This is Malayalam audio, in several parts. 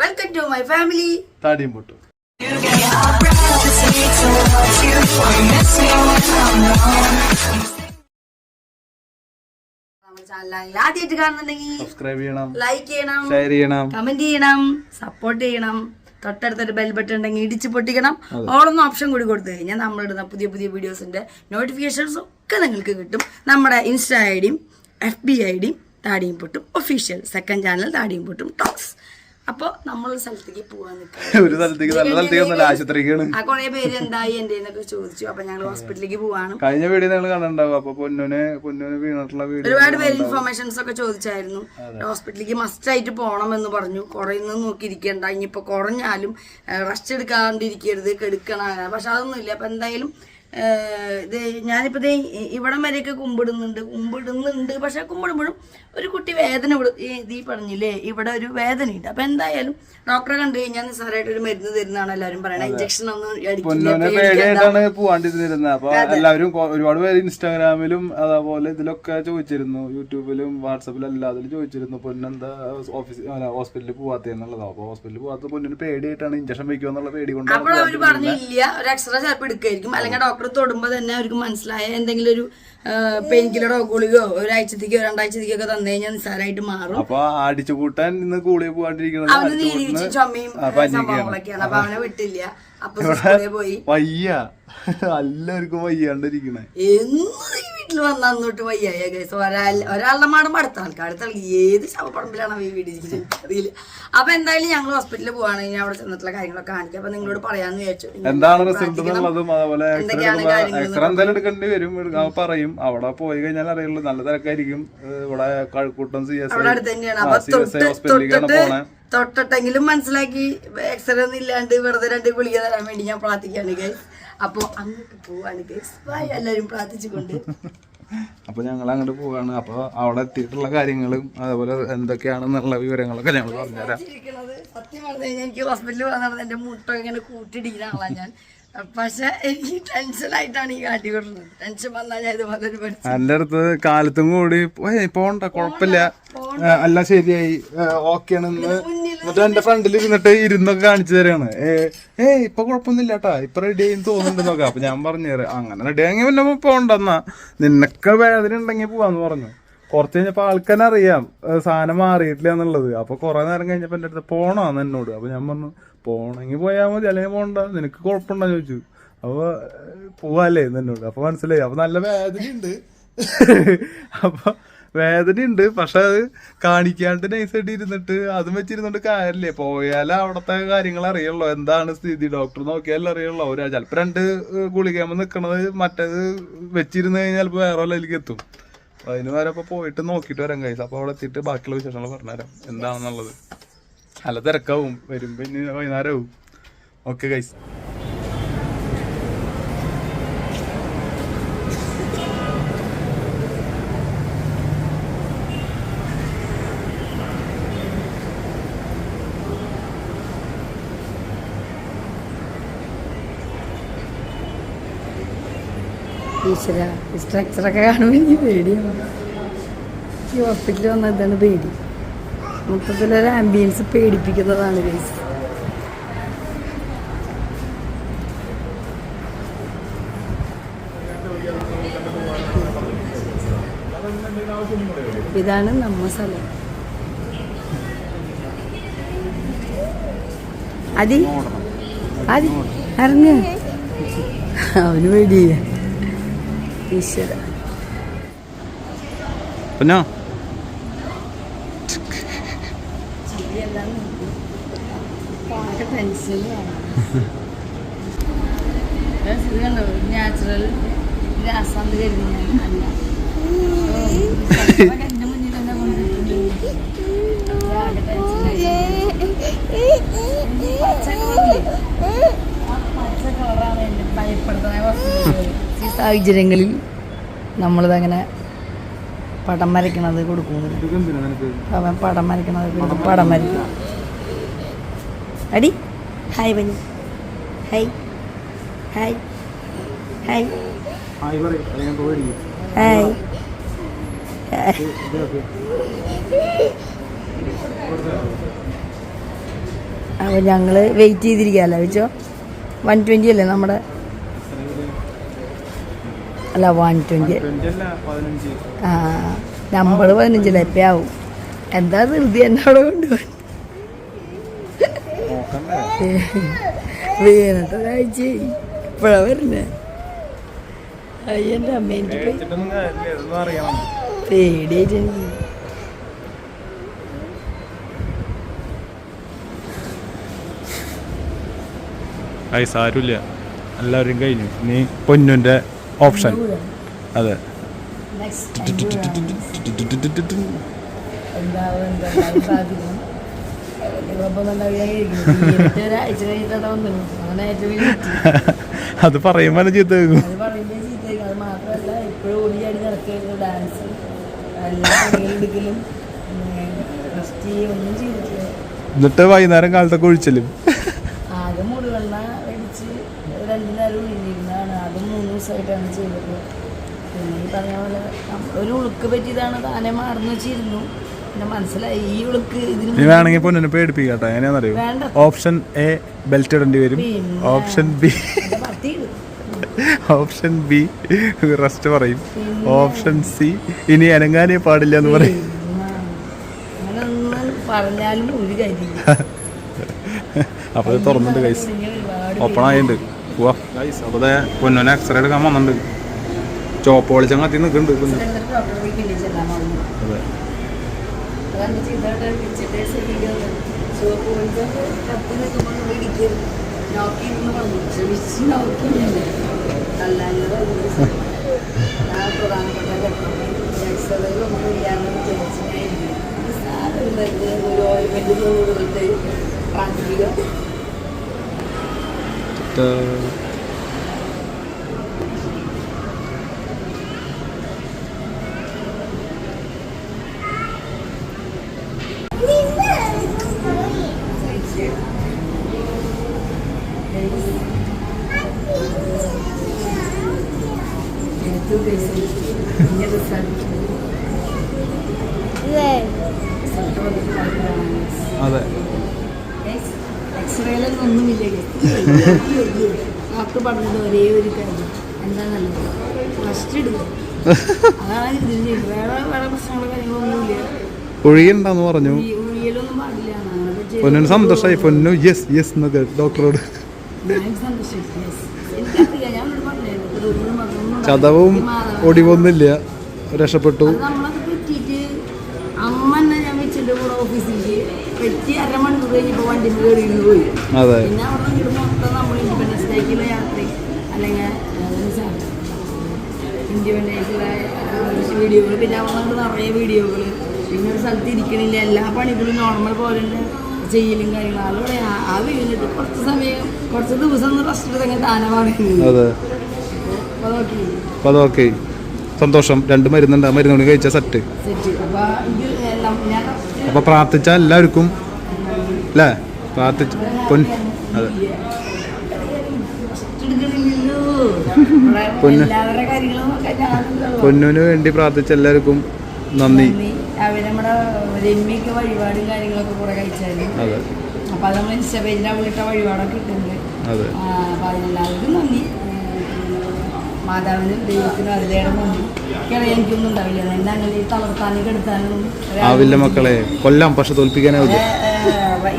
വെൽക്കം ടു മൈ ഫാമിലി താടിയും പൊട്ടും. ആദ്യമായിട്ട് കാണുന്നുണ്ടെങ്കിൽ സബ്സ്ക്രൈബ് ചെയ്യണം. ലൈക്ക് ചെയ്യണം. ഷെയർ ചെയ്യണം. കമന്റ് ചെയ്യണം. സപ്പോർട്ട് ചെയ്യണം. തൊട്ടടുത്തൊരു ബെൽ ബട്ടൺ ഉണ്ടെങ്കിൽ ഇടിച്ച് പൊട്ടിക്കണം. ഓളൊന്നും ഓപ്ഷൻ കൂടി കൊടുത്തു കഴിഞ്ഞാൽ നമ്മളിടുന്ന പുതിയ പുതിയ വീഡിയോസിന്റെ നോട്ടിഫിക്കേഷൻസ് ഒക്കെ നിങ്ങൾക്ക് കിട്ടും. നമ്മുടെ ഇൻസ്റ്റ ഐ ഡിയും എഫ് ബി ഐ ഡിയും താടിയും പൊട്ടും. ഒഫീഷ്യൽ സെക്കൻഡ് ചാനൽ താടിയും പൊട്ടും. ടോക്സ് അപ്പൊ നമ്മൾ സ്ഥലത്തേക്ക് പോവാൻ നിൽക്കാം ആ കുറെ പേര് എന്തായി എന്റെ എന്നൊക്കെ ചോദിച്ചു. അപ്പൊ ഞങ്ങൾ ഹോസ്പിറ്റലിലേക്ക് പോവാണ്. കഴിഞ്ഞ വീഡിയോ നിങ്ങൾ കണ്ടിട്ടുണ്ടാവും. അപ്പൊ പൊന്നുന് പൊന്നുന് വീണിട്ടുള്ള വീഡിയോ ഒരുപാട് പേര് ഇൻഫർമേഷൻസ് ഒക്കെ ചോദിച്ചായിരുന്നു. ഹോസ്പിറ്റലിലേക്ക് മസ്റ്റ് ആയിട്ട് പോകണം എന്ന് പറഞ്ഞു കുറയുന്നത് നോക്കിയിരിക്കണ്ട. ഇനിയിപ്പോ കുറഞ്ഞാലും റെസ്റ്റ് എടുക്കാണ്ടിരിക്കരുത് കെടുക്കണ. പക്ഷെ അതൊന്നും ഇല്ല അപ്പൊ എന്തായാലും ഇത് ഞാനിപ്പോ ദേ ഇ- ഇവിടം വരെയൊക്കെ കുമ്പിടുന്നുണ്ട്. കുമ്പിടുന്നുണ്ട്. പക്ഷെ കുമ്പിടുമ്പോഴും ഒരു കുട്ടി വേദന ഈ പറഞ്ഞില്ലേ ഇവിടെ ഒരു വേദനയുണ്ട്. അപ്പൊ എന്തായാലും ഡോക്ടറെ കണ്ടു കഴിഞ്ഞാൽ നിസ്സാരമായിട്ട് ഒരു മരുന്ന് തരുന്നതാണ് എല്ലാവരും പറയണത് ഇഞ്ചക്ഷൻ ഒന്നും അടിക്കില്ല പോവാണ്ടിരുന്നിരുന്നത് അപ്പൊ എല്ലാവരും ഒരുപാട് പേര് ഇൻസ്റ്റാഗ്രാമിലും അതേപോലെ ഇതിലൊക്കെ ചോദിച്ചിരുന്നു. യൂട്യൂബിലും വാട്സപ്പിലും എല്ലാത്തിലും ചോദിച്ചിരുന്നു പൊന്നെന്താ ഓഫീസ് ഹോസ്പിറ്റലിൽ പോവാത്തെന്നുള്ളത് അപ്പൊ ഹോസ്പിറ്റലിൽ പോവാത്ത പൊന്നിന് പേടിയായിട്ടാണ് ഇഞ്ചക്ഷൻ വെക്കുമെന്നുള്ള പേടി കൊണ്ട് അപ്പോൾ അവർ പറഞ്ഞില്ല ഒരു എക്സ്ട്രാ ചിലപ്പോൾ എടുക്കായിരിക്കും. അല്ലെങ്കിൽ ഡോക്ടർ തൊടുമ്പോൾ തന്നെ അവർക്ക് മനസ്സിലായ എന്തെങ്കിലും ഒരു പെയിൻ കില്ലറോ ഗുളികയോ ഒരാഴ്ചത്തേക്കോ രണ്ടാഴ്ചത്തേക്കോ ഒക്കെ തന്നു കഴിഞ്ഞാൽ നിസ്സാരമായിട്ട് മാറും. അപ്പൊ അടിച്ചു കൂട്ടാൻ ഇന്ന് കൂടി പോകാണ്ടിരിക്കണം അവന് നീരിച്ച് ചുമയും സംഭവങ്ങളൊക്കെയാണ്. അപ്പൊ അവനെ വിട്ടില്ല. അപ്പൊ പോയി. വയ്യ. എല്ലാവർക്കും വയ്യാണ്ടിരിക്കണേ. എന്ന് വീട്ടിൽ വന്ന അന്നോട്ട് വയ്യായ കേസ് ഒരാൾ ഒരാളുടെ മാടം അടുത്ത ആൾക്കാർ അടുത്ത ആൾക്ക് ഏത് ശവപ്പറമ്പിലാണ് ഈ വീട് ഇരിക്കുന്നത്? അറിയില്ല. അപ്പൊ എന്തായാലും ഞങ്ങൾ ഹോസ്പിറ്റലിൽ പോവാണെങ്കിൽ അവിടെ ചെന്നിട്ടുള്ള കാര്യങ്ങളൊക്കെ കാണിക്കും. അപ്പൊ നിങ്ങളോട് പറയാന്ന് വിചാരിച്ചു. എന്താണ് റിസൾട്ട് എന്നുള്ളതും അതേപോലെ എക്സ്റേ എന്തായാലും എടുക്കേണ്ടി വരും. പറയും. അവിടെ പോയി കഴിഞ്ഞാൽ അറിയുള്ളൂ. നല്ല തിരക്കായിരിക്കും. ഇവിടെ കഴക്കൂട്ടം സി എസ് ഹോസ്പിറ്റലിലേക്കാണ് തൊട്ടിട്ട് തൊട്ടിട്ടെങ്കിലും മനസ്സിലാക്കി. എക്സ്റേ ഒന്നും ഇല്ലാണ്ട് വെറുതെ രണ്ട് ഗുളിക തരാൻ വേണ്ടി ഞാൻ പ്രാർത്ഥിക്കുകയാണ് ഗൈസ് അപ്പൊ അങ്ങോട്ട് പോവാണ്. ഗൈസ് ബൈ എല്ലാരും പ്രാർത്ഥിച്ചുകൊണ്ട്. അപ്പൊ ഞങ്ങൾ അങ്ങോട്ട് പോവാണ്. അപ്പൊ അവിടെ എത്തിയിട്ടുള്ള കാര്യങ്ങളും അതേപോലെ എന്തൊക്കെയാണെന്നുള്ള വിവരങ്ങളൊക്കെ ഞങ്ങൾ പറഞ്ഞുതരാം. സത്യം പറഞ്ഞു കഴിഞ്ഞാൽ എനിക്ക് ഹോസ്പിറ്റലിൽ വന്നത് എന്റെ മുട്ട ഇങ്ങനെ കൂട്ടിടിക്കുന്ന ആളാണ് ഞാൻ. പക്ഷെ എനിക്ക് ടെൻഷനായിട്ടാണ് ഈ കാട്ടി കൊടുക്കുന്നത് ടെൻഷൻ വന്നാൽ ഞാൻ ഇതുപോലെ എന്റെ അടുത്ത് കാലത്തും കൂടി "ഏയ് പോണ്ട കുഴപ്പമില്ല. എല്ലാം അല്ല ശരിയായി ഓക്കെ ആണെന്ന് എന്നിട്ട് എന്റെ ഫ്രണ്ടിൽ ഇരുന്നിട്ട് ഇരുന്നൊക്കെ കാണിച്ചു തരാണ്. ഏ ഇപ്പൊ കുഴപ്പമൊന്നുമില്ല കേട്ടാ ഇപ്പൊ റെഡി ആയി നോക്കാം അപ്പൊ ഞാൻ പറഞ്ഞു തരാം. അങ്ങനെ റെഡി ആയെങ്കിൽ പിന്നെ പോണ്ടെന്നാ നിനക്ക് വേദന ഉണ്ടെങ്കിൽ പോവാന്ന് പറഞ്ഞു. കുറച്ച് കഴിഞ്ഞപ്പോ ആൾക്കാരെ അറിയാം. സാധനം മാറിയിട്ടില്ല എന്നുള്ളത്. അപ്പൊ കുറെ നേരം കഴിഞ്ഞപ്പോ എന്റെ അടുത്ത് പോണോ എന്നോട്. അപ്പൊ ഞാൻ പറഞ്ഞു പോണെങ്കിൽ പോയാൽ മതി. അല്ലെങ്കിൽ പോണ്ട. നിനക്ക് കുഴപ്പമുണ്ടോ? ചോദിച്ചു. അപ്പൊ ഏഹ് പോവാല്ലേ എന്ന് എന്നോട്. അപ്പൊ മനസ്സിലായി. അപ്പൊ നല്ല വേദനയുണ്ട്. അപ്പൊ വേദനയുണ്ട്. പക്ഷെ അത് കാണിക്കാണ്ട് നൈസായിട്ട് ഇരുന്നിട്ട് അതും വെച്ചിരുന്നിട്ട് കാര്യമില്ലേ. പോയാലേ അവിടത്തെ കാര്യങ്ങൾ അറിയുള്ളൂ. എന്താണ് സ്ഥിതി? ഡോക്ടർ നോക്കിയാലും അറിയുള്ളൂ. ഒരു ചിലപ്പോൾ രണ്ട് ഗുളികമ്മ നിൽക്കുന്നത് മറ്റേത് വെച്ചിരുന്ന് കഴിഞ്ഞാൽ ചിലപ്പോൾ വേറെ വല്ലതിലേക്ക് എത്തും. അതിന് വരെ അപ്പോൾ പോയിട്ട് നോക്കിയിട്ട് വരാം കൈസ് അപ്പോൾ അവിടെ എത്തിയിട്ട് ബാക്കിയുള്ള വിശേഷങ്ങൾ പറഞ്ഞുതരാം. എന്താണെന്നുള്ളത്. നല്ല തിരക്കാവും. വരുമ്പോ ഇനി വൈകുന്നേരമാവും ഓക്കെ കൈസ് ഈശ്വര സ്ട്രക്ചറൊക്കെ കാണുമ്പോൾ എനിക്ക് പേടിയാണ്. ഈ ഹോസ്പിറ്റലിൽ വന്ന ഇതാണ് പേടി. മൊത്തത്തിലൊരു ആംബിയൻസ് പേടിപ്പിക്കുന്നതാണ് ഗൈസ് ഇതാണ് നമ്മ സ്ഥലം. അതി അതി ഇറങ്ങ്. അവന് പേടിയ. ഈശ്വര. പിന്നെ? നാച്ചുറൽ രാസാന്ത് കരുതി എന്റെ സാഹചര്യങ്ങളിൽ നമ്മളിതങ്ങനെ പടം വരയ്ക്കണത് നിനക്ക് അവൻ പടം വരയ്ക്കണത് പടം വരയ്ക്കും. അടി. ഹായ് ബനി ഹായ്. ഹായ്. ഹായ്. ഹായ് അപ്പോൾ ഞങ്ങൾ വെയിറ്റ് ചെയ്തിരിക്കുകയല്ല വെച്ചോ? വൺ ട്വന്റി അല്ലേ നമ്മുടെ അല്ല വൺ ട്വന്റി ആ നമ്പർ പതിനഞ്ചിൽ എപ്പോൾ ആവും. എന്താ ധൃതി എന്നോട് കൊണ്ടുപോയി? വീണിട്ട് ഒരാഴ്ച ഇപ്പോഴാ വരുന്നേ. അയ്യന്റെ അമ്മേന്റെ പേടിയായിട്ട് എനിക്ക് എല്ലാവരും കഴിഞ്ഞു. നീ പൊന്നുന്റെ ഓപ്ഷൻ അതെ. അത് പറയുമ്പോൾ ചീത്ത എന്നിട്ട് വൈകുന്നേരം കാലത്തൊക്കെ ചീത്തയും അത് മാത്രമല്ല ഇപ്പോഴും ഓടി ചാടി നടക്കുകയായിരുന്നു ഡാൻസ് എല്ലാ പണികളെടുക്കലും റെസ്റ്റ് ചെയ്യുക ഒന്നും ചെയ്തിട്ടില്ല എന്നിട്ട് വൈകുന്നേരം കാലത്തൊക്കെ ഒഴിച്ചലും ആകെ മുടിവെണ്ണ അടിച്ച് രണ്ടു നേരം ഒഴിഞ്ഞിരുന്നതാണ് അത് മൂന്ന് ദിവസമായിട്ടാണ് ചെയ്തത് പിന്നെ ഈ പറഞ്ഞ പോലെ ഉളുക്ക് പറ്റിയതാണ് താനെ മാറുന്നു വെച്ചിരുന്നു. പിന്നെ മനസ്സിലായി ഈ ഉളുക്ക് ഇതിന് വേണമെങ്കിൽ പൊന്നിനെ പേടിപ്പിക്കട്ടെ. എങ്ങനെയാണെന്നറിയോ? ഓപ്ഷൻ എ ബെൽറ്റ് ഇടേണ്ടി വരും. Option B option B rest പറയും. ഓപ്ഷൻ സി ഇനി അനങ്ങാനേ പാടില്ല എന്ന് പറയും. പറഞ്ഞാലും ഒരു കാര്യം അപ്പോൾ അത് തുറന്നിട്ട് കൈസ് ഓപ്പൺ ആയിട്ടുണ്ട്. പോവാ ഗൈസ് അപ്പോൾ പൊന്നോനെ എക്സ്റേ എടുക്കാൻ വന്നിട്ടുണ്ട്. ചോപ്പ് ചങ്ങാത്തി നിൽക്കുന്നുണ്ട് അതെ. അതാണ് ചെയ്തോട്ടെ വെച്ചിട്ട് ശരിയാണ് ചുവപ്പ് പോയിട്ട് കത്തി നിൽക്കുമ്പോൾ നമ്മൾ ഇടിക്കും നോക്കി എന്ന് പറഞ്ഞു ശ്രമിച്ച് നോക്കിയില്ലേ അല്ലാതെ ഞാൻ പ്രധാനപ്പെട്ട എക്സറേ ഒന്നും ഇല്ലാന്ന് വിചാരിച്ച് ഞാൻ ഇരിക്കും. ഇത് സാരമില്ല, ഇത് ഒരു ഓയിൽമെന്റ് കൊടുത്തിട്ട് കാണിക്കുക എടുത്തു പൈസ ഇങ്ങനെ റിസൾട്ട് റിസൾട്ട് വന്നിട്ട് നോക്കുകയാണ് അതെ. എക്സ്റേയിലൊന്നും ഒന്നുമില്ല ഡോക്ടർ പറഞ്ഞത് ഒരേ ഒരു കാര്യം. എന്താ നല്ലത്? റെസ്റ്റ് എടുക്കുക അതാണ് വേറെ വേറെ പ്രശ്നങ്ങളോ കാര്യങ്ങളൊന്നുമില്ല ഒഴിയുണ്ടെന്ന് പറഞ്ഞു. പൊന്നിന് സന്തോഷമായി പൊന്നു യെസ് യെസ് എന്നൊക്കെ ഡോക്ടറോട്. ചതവും. ഒടിവൊന്നുമില്ല. രക്ഷപ്പെട്ടു. അത് വീഡിയോകൾ പിന്നെ നിറയെ വീഡിയോകൾ പിന്നെ ഒരു സ്ഥലത്ത് ഇരിക്കണില്ല. എല്ലാ പണികളും നോർമൽ പോലെ തന്നെ ചെയ്യലും കാര്യങ്ങളും അവിടെ ആ- വീണിട്ട് കുറച്ച് സമയം കുറച്ച് ദിവസം റെസ്റ്റ് എടുത്തങ്ങനെ സന്തോഷം. രണ്ട് മരുന്നുണ്ട്. ആ മരുന്നുകൊണ്ട് കഴിച്ച സെറ്റ്. അപ്പൊ പ്രാർത്ഥിച്ച എല്ലാവർക്കും അല്ലേ പ്രാർത്ഥിച്ച പൊൻ അതെ. പൊന്നു പൊന്നുവിന്. വേണ്ടി പ്രാർത്ഥിച്ച എല്ലാവർക്കും നന്ദി. അവർ നമ്മുടെ രമ്യക്ക് വഴിപാടും കാര്യങ്ങളൊക്കെ കൂടെ കഴിച്ചായിരുന്നു. അപ്പൊ അത് നമ്മൾ ഇൻസ്റ്റാ പേജിൽ അവളിട്ട വഴിപാടൊക്കെ ഇട്ടുണ്ട് അപ്പൊ അതിനെല്ലാവർക്കും നന്ദി. മാതാവിനും ദൈവത്തിനും അതിലേറെ നന്ദി. എനിക്കൊന്നും ഉണ്ടാവില്ല. എന്നെ അങ്ങനെ ഈ തളർത്താനും കെടുത്താനും മക്കളെ കൊല്ലാം പക്ഷെ തോൽപ്പിക്കാനാവില്ല.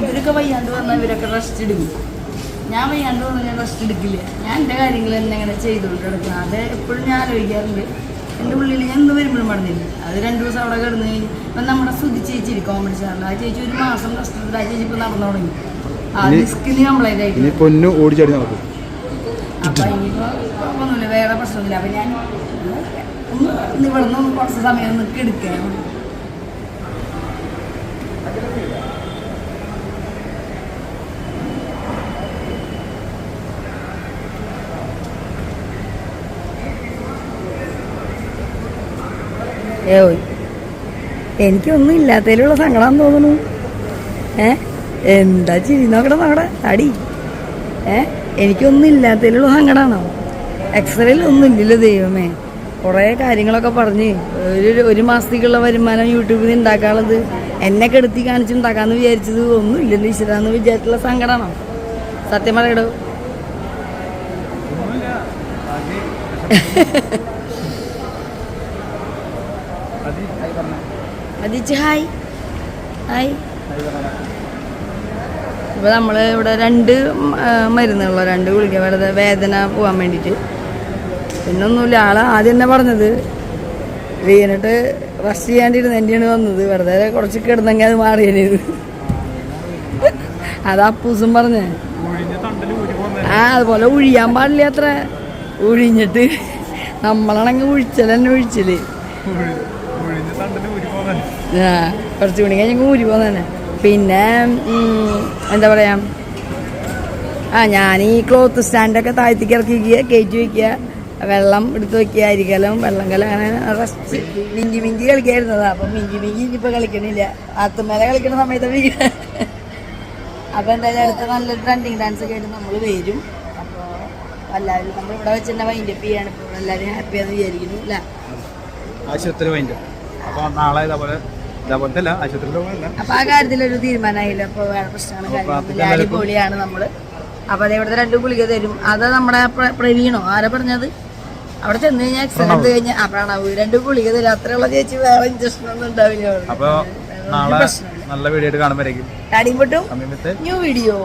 ഇവരൊക്കെ വയ്യാണ്ട് വന്നാൽ ഇവരൊക്കെ റെസ്റ്റ് എടുക്കും. ഞാൻ വയ്യാണ്ട് വന്നാൽ ഞാൻ റെസ്റ്റ് എടുക്കില്ല. ഞാൻ എന്റെ കാര്യങ്ങൾ എന്നെങ്ങനെ ചെയ്തുകൊണ്ട് എടുക്കണം അത് എപ്പോഴും ഞാൻ ആലോചിക്കാറുണ്ട്. എന്റെ ഉള്ളിൽ ഞാൻ ഇന്ന് വരുമ്പോഴും പറഞ്ഞില്ല അത് രണ്ട് ദിവസം അവിടെ കിടന്ന് കഴിഞ്ഞ് ഇപ്പം നമ്മുടെ സുധി ചേച്ചി കോമഡി ചാനൽ ആ ചേച്ചി ഒരു മാസം കഷ്ടത്തിൽ ആ ചേച്ചി ഇപ്പം നടന്നു തുടങ്ങി. ആ റിസ്ക് ഡിസ്കിന് കംപ്ലൈന്റ് ആയിട്ട് പൊന്നു ഓടിച്ചാടി നടക്കും. അപ്പം ഇനിയിപ്പോൾ കുഴപ്പമൊന്നുമില്ല വേറെ പ്രശ്നമൊന്നുമില്ല. അപ്പം ഞാൻ ഒന്ന് ഇവിടെ നിന്ന് കുറച്ച് സമയം ഒന്ന് എടുക്കാം ഏയ് എനിക്കൊന്നും ഇല്ലാത്തതിലുള്ള സങ്കടം തോന്നുന്നു. ഏ എന്താ ചിരി നോക്കട്ടെ നോക്കട്ടെ അടി. ഏ എനിക്കൊന്നും ഇല്ലാത്തതിലുള്ള സങ്കടമാണോ എക്സ്റേയിൽ ഒന്നും ഇല്ലല്ലോ ദൈവമേ. കുറേ കാര്യങ്ങളൊക്കെ പറഞ്ഞ് ഒരു ഒരു മാസത്തേക്കുള്ള വരുമാനം യൂട്യൂബിൽ നിന്ന് ഉണ്ടാക്കാനുള്ളത് എന്നെ കെടുത്തി കാണിച്ചുണ്ടാക്കാന്ന് വിചാരിച്ചത് ഒന്നും ഇല്ലെന്ന് ഈശ്വരാന്ന് വിചാരിച്ചിട്ടുള്ള സങ്കടമാണോ സത്യം പറയടോ. അതിച്ച് ഹായ് ഹായ് ഇപ്പൊ നമ്മൾ ഇവിടെ രണ്ട് മരുന്നുള്ള രണ്ട് ഗുളിക വെറുതെ വേദന പോകാൻ വേണ്ടിട്ട്. പിന്നെ ഒന്നുമില്ല ആൾ ആദ്യം തന്നെ പറഞ്ഞത്. വീണിട്ട് റെസ്റ്റ് ചെയ്യാണ്ടിരുന്ന് എന്റെയാണ് വന്നത്. വെറുതെ കുറച്ച് കിടന്നെങ്കിൽ അത് മാറിയത് അത് അപ്പൂസും പറഞ്ഞേ. ആ അതുപോലെ ഉഴിയാൻ പാടില്ല അത്ര. ഉഴിഞ്ഞിട്ട് നമ്മളാണെങ്കിൽ ഉഴിച്ചൽ തന്നെ ഉഴിച്ചൽ. കുറച്ച് മണി കഴിഞ്ഞ് ഊരി പോകുന്നതന്നെ പിന്നെ എന്താ പറയാ? ആ ഞാൻ ഈ ക്ലോത്ത് സ്റ്റാൻഡൊക്കെ താഴ്ത്തിക്ക് ഇറക്കി വയ്ക്കുക കയറ്റി വയ്ക്കുക വെള്ളം എടുത്ത് വയ്ക്കുക അരികലും വെള്ളം കലം അങ്ങനെ റെസ്റ്റ് മിഞ്ചി മിഞ്ചി കളിക്കായിരുന്നതാ. അപ്പം മിഞ്ചി മിഞ്ചി ഇനിയിപ്പോൾ കളിക്കണില്ല. ആത്തുമേലെ കളിക്കുന്ന സമയത്ത് അപ്പം അപ്പോൾ എന്തായാലും അടുത്ത നല്ലൊരു ട്രെൻഡിങ് ഡാൻസ് ഒക്കെ ആയിട്ട് നമ്മൾ വരും. അപ്പോൾ എല്ലാവരും നമ്മൾ ഇവിടെ വെച്ച് തന്നെ വൈൻഡപ്പ് ചെയ്യാണ്. ഇപ്പോൾ എല്ലാവരും ഹാപ്പിയാന്ന് വിചാരിക്കുന്നു അല്ലേ? ആശുപത്രി വൈൻഡ് അപ്പോൾ നാളെ ഇതേപോലെ അപ്പൊ ആ കാര്യത്തിലൊരു തീരുമാനമായില്ല. അപ്പൊ വേറെ പ്രശ്നമാണ് കാര്യങ്ങളൊന്നുമില്ല. അടിപൊളിയാണ് നമ്മൾ. അപ്പൊ അതേ ഇവിടുത്തെ രണ്ട് ഗുളിക തരും. അത് നമ്മുടെ പ്രവീണോ ആരാ പറഞ്ഞത്? അവിടെ ചെന്ന് കഴിഞ്ഞാൽ എക്സാം എടുത്ത് കഴിഞ്ഞാൽ ആ പ്രണവ്. രണ്ട് ഗുളിക തരും. അത്രയുള്ള ചേച്ചി. വേറെ ഇഞ്ചക്ഷൻ ഒന്നും ഉണ്ടാവില്ല. അപ്പൊ നാളെ നല്ല വീഡിയോ ആയിട്ട് കാണുമ്പോഴേക്കും. അടിയും പൊട്ടും സമയത്ത് ന്യൂ വീഡിയോ